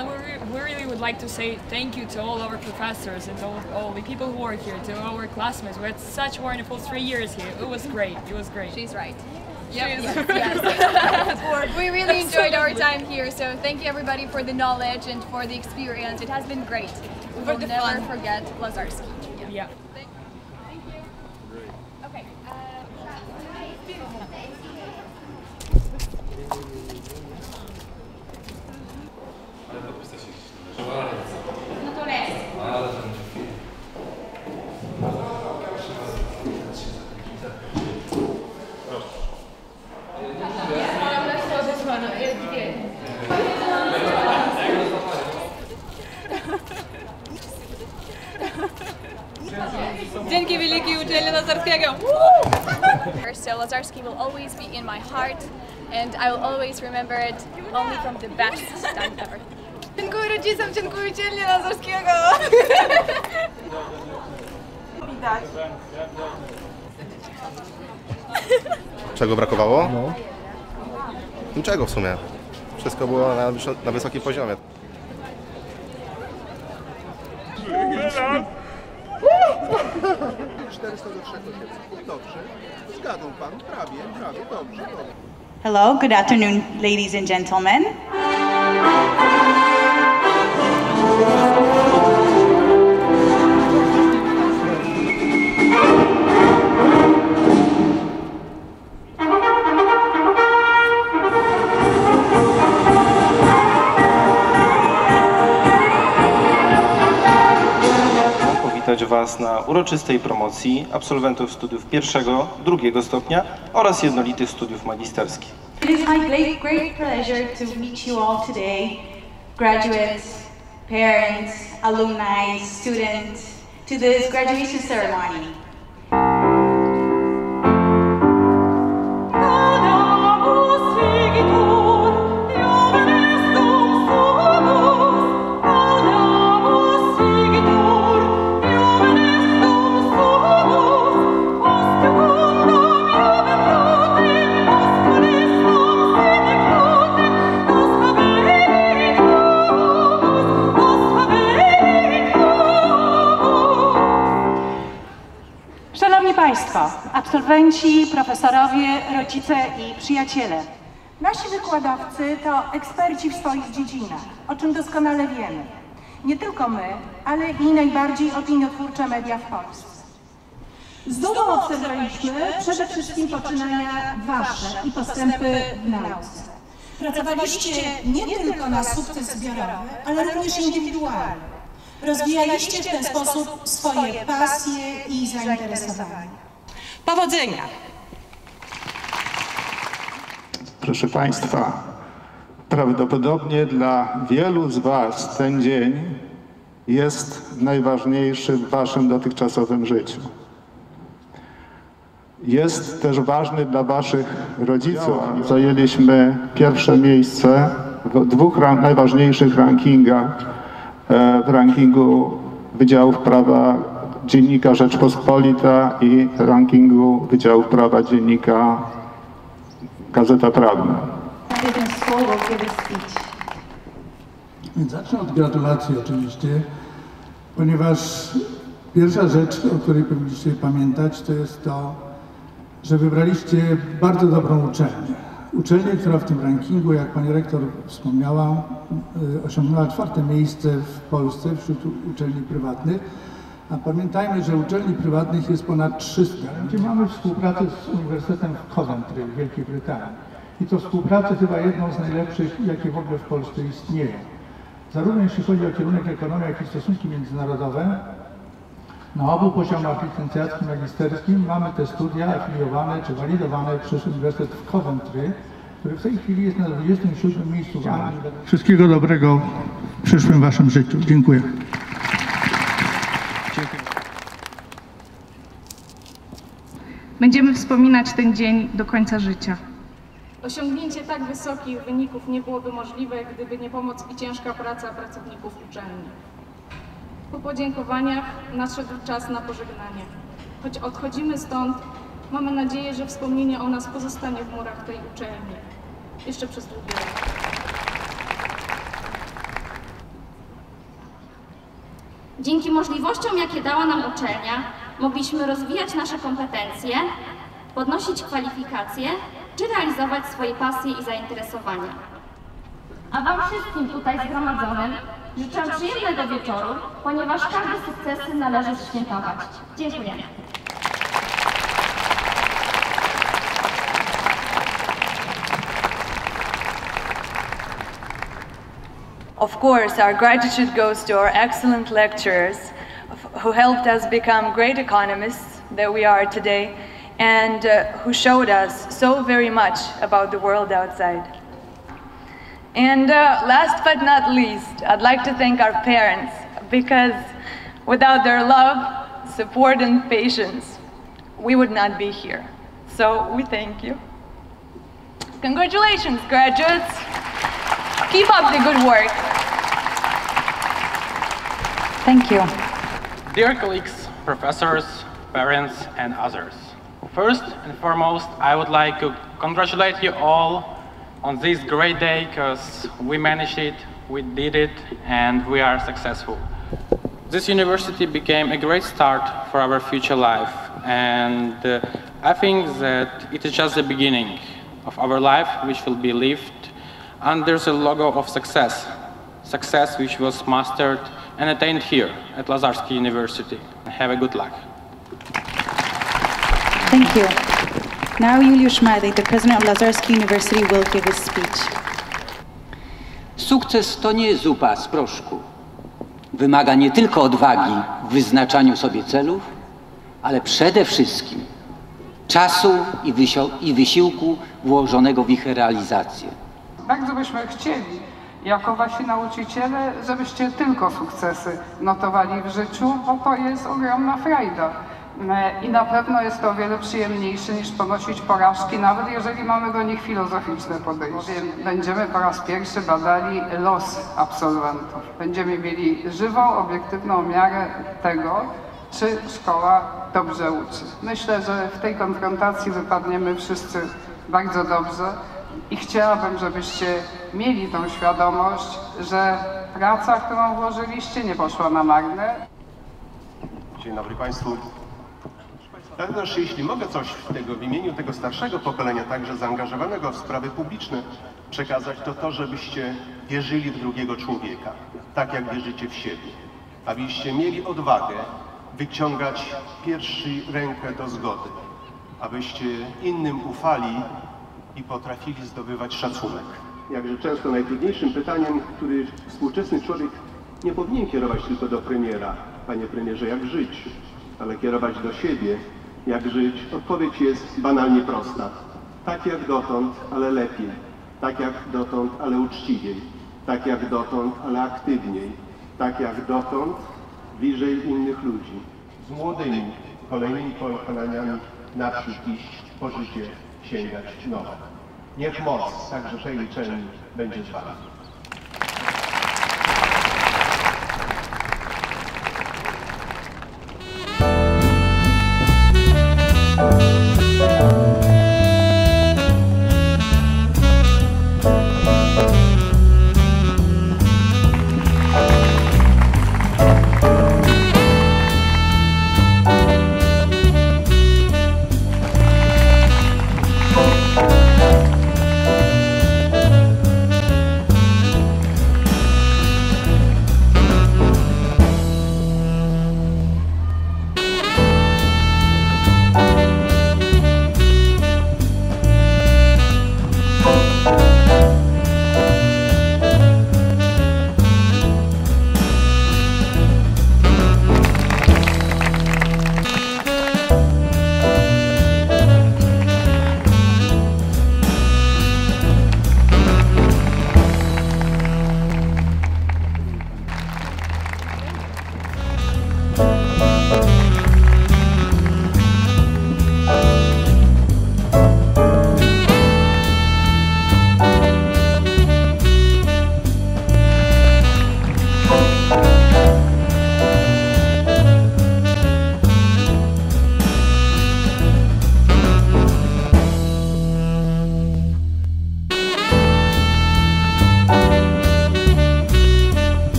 And we, re- we really would like to say thank you to all our professors and all, all the people who work here, to our classmates. We had such wonderful three years here. It was great. It was great. She's right. She's Yes, yes. we really enjoyed our time here, so thank you everybody for the knowledge and for the experience. It has been great. We will the never fun. forget Lazarski. Yeah. Thank Dzięki wielkiej uczelni Lazarskiego. So Lazarski will always be in my heart, and I will always remember it only from the best time ever. Dziękuję rodzicom, dziękuję uczelni Lazarskiego. Czego brakowało? No. Niczego w sumie. Wszystko było na, na wysokim poziomie. Dobrze. Zgadł pan. Prawie, prawie. Dobrze, dobrze. Hello, good afternoon, ladies and gentlemen. Powitać Was na uroczystej promocji absolwentów studiów pierwszego, drugiego stopnia oraz jednolitych studiów magisterskich. It is my great, great pleasure to meet you all today, graduates, parents, alumni, students, to this graduation ceremony. Państwo, absolwenci, profesorowie, rodzice i przyjaciele. Nasi wykładowcy to eksperci w swoich dziedzinach, o czym doskonale wiemy. Nie tylko my, ale i najbardziej opiniotwórcze media w Polsce. Z dumą obserwowaliśmy przede wszystkim poczynania Wasze i postępy w nauce. Pracowaliście nie tylko na sukces zbiorowy, ale również indywidualny. Rozwijaliście w ten sposób swoje pasje i zainteresowania. Powodzenia! Proszę Państwa, prawdopodobnie dla wielu z Was ten dzień jest najważniejszy w Waszym dotychczasowym życiu. Jest też ważny dla Waszych rodziców. Zajęliśmy pierwsze miejsce w dwóch najważniejszych rankingach. E, W rankingu Wydziałów Prawa Dziennika Rzeczpospolita i rankingu Wydziałów Prawa Dziennika Gazeta Prawna. Zacznę od gratulacji oczywiście, ponieważ pierwsza rzecz, o której powinniście pamiętać, to jest to, że wybraliście bardzo dobrą uczelnię. Uczelnię, która w tym rankingu, jak pani rektor wspomniała, y, osiągnęła czwarte miejsce w Polsce wśród uczelni prywatnych. A pamiętajmy, że uczelni prywatnych jest ponad 300, gdzie mamy współpracę z Uniwersytetem w Coventry w Wielkiej Brytanii. I to współpracę chyba jedną z najlepszych, jakie w ogóle w Polsce istnieją. Zarówno jeśli chodzi o kierunek ekonomia, jak i stosunki międzynarodowe, na obu poziomach licencjackim i magisterskim mamy te studia afiliowane czy walidowane przez Uniwersytet w Coventry, który w tej chwili jest na 27 miejscu w Anglii. Wszystkiego dobrego w przyszłym Waszym życiu. Dziękuję. Będziemy wspominać ten dzień do końca życia. Osiągnięcie tak wysokich wyników nie byłoby możliwe, gdyby nie pomoc i ciężka praca pracowników uczelni. Po podziękowaniach nadszedł czas na pożegnanie. Choć odchodzimy stąd, mamy nadzieję, że wspomnienie o nas pozostanie w murach tej uczelni. Jeszcze przez długi rok. Dzięki możliwościom, jakie dała nam uczelnia, mogliśmy rozwijać nasze kompetencje, podnosić kwalifikacje czy realizować swoje pasje i zainteresowania. A Wam wszystkim tutaj zgromadzonym życzę przyjemnego wieczoru, ponieważ każde sukcesy należy świętować. Dziękuję. Of course, our gratitude goes to our excellent lecturers who helped us become great economists that we are today and uh, who showed us so very much about the world outside. And uh, last but not least, I'd like to thank our parents because without their love, support, and patience, we would not be here. So we thank you. Congratulations, graduates. Keep up the good work. Thank you. Dear colleagues, professors, parents, and others. First and foremost, I would like to congratulate you all on this great day because we managed it, we did it, and we are successful. This university became a great start for our future life, and uh, I think that it is just the beginning of our life, which will be lived under the logo of success, success which was mastered and attained here at Lazarski University. Have a good luck. Thank you. Now Juliusz Madej, the president of Lazarski University, will give his speech. Sukces to nie zupa z proszku. Wymaga nie tylko odwagi w wyznaczaniu sobie celów, ale przede wszystkim czasu i, wysiłku włożonego w ich realizację. Bardzo byśmy chcieli, jako wasi nauczyciele, żebyście tylko sukcesy notowali w życiu, bo to jest ogromna frajda. E, I na pewno jest to o wiele przyjemniejsze niż ponosić porażki, nawet jeżeli mamy do nich filozoficzne podejście. Będziemy po raz pierwszy badali los absolwentów. Będziemy mieli żywą, obiektywną miarę tego, czy szkoła dobrze uczy. Myślę, że w tej konfrontacji wypadniemy wszyscy bardzo dobrze i chciałabym, żebyście mieli tą świadomość, że praca, którą włożyliście, nie poszła na marne. Dzień dobry Państwu. Tak też, jeśli mogę coś tego, w imieniu tego starszego pokolenia, także zaangażowanego w sprawy publiczne, przekazać, to to, żebyście wierzyli w drugiego człowieka, tak jak wierzycie w siebie. Abyście mieli odwagę wyciągać pierwszy rękę do zgody, abyście innym ufali i potrafili zdobywać szacunek. Jakże często najtrudniejszym pytaniem, który współczesny człowiek nie powinien kierować tylko do premiera, panie premierze, jak żyć, ale kierować do siebie, jak żyć, odpowiedź jest banalnie prosta. Tak jak dotąd, ale lepiej. Tak jak dotąd, ale uczciwiej. Tak jak dotąd, ale aktywniej. Tak jak dotąd, bliżej innych ludzi. Z młodymi, kolejnymi pokoleniami naprzód iść, po życie sięgać nowe. Niech moc także tej uczelni będzie z Wami.